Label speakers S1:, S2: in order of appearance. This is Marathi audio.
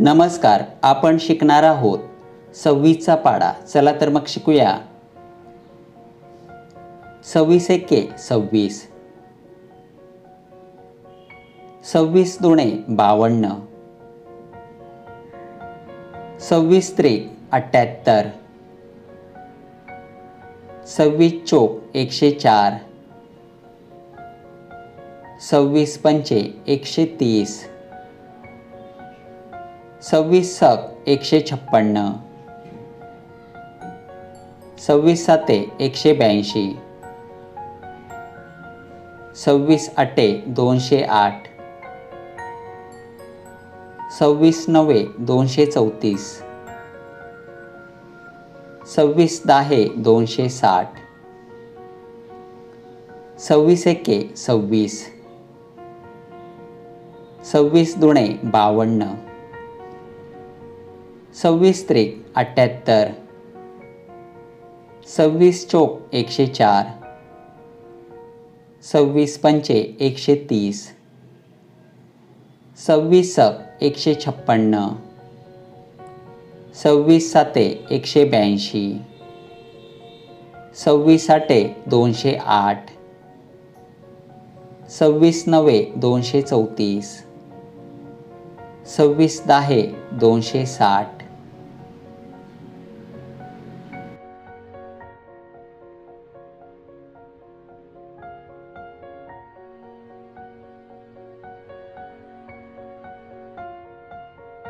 S1: नमस्कार आपण शिकणार आहोत सव्वीसचा पाडा. चला तर मग शिकूया. सव्वीस एके सव्वीस. सव्वीस दुणे बावन्न. सव्वीस त्रिक अठ्ठ्याहत्तर. सव्वीस चोक एकशे चार. सव्वीस पंचे एकशे तीस. सव्वीस सक एकशे छप्पन्न. सव्वीस साते एकशे ब्याऐंशी. सव्वीस आठे दोनशे आठ. सव्वीस नवे दोनशे चौतीस. सव्वीस दहा दोनशे साठ. सव्वीस एके सव्वीस. सव्वीस दुणे बावन्न. सव्वीस त्रिक अठ्ठ्याहत्तर सव्वीस चोक एकशे चार. सव्वीस पंचे एकशे तीस. सव्वीस सक एकशे छप्पन्न. सव्वीस साते एकशे ब्याऐंशी. सव्वीस आठे दोनशे आठ. सव्वीस नवे दोनशे चौतीस. सव्वीस दहा दोनशे साठ.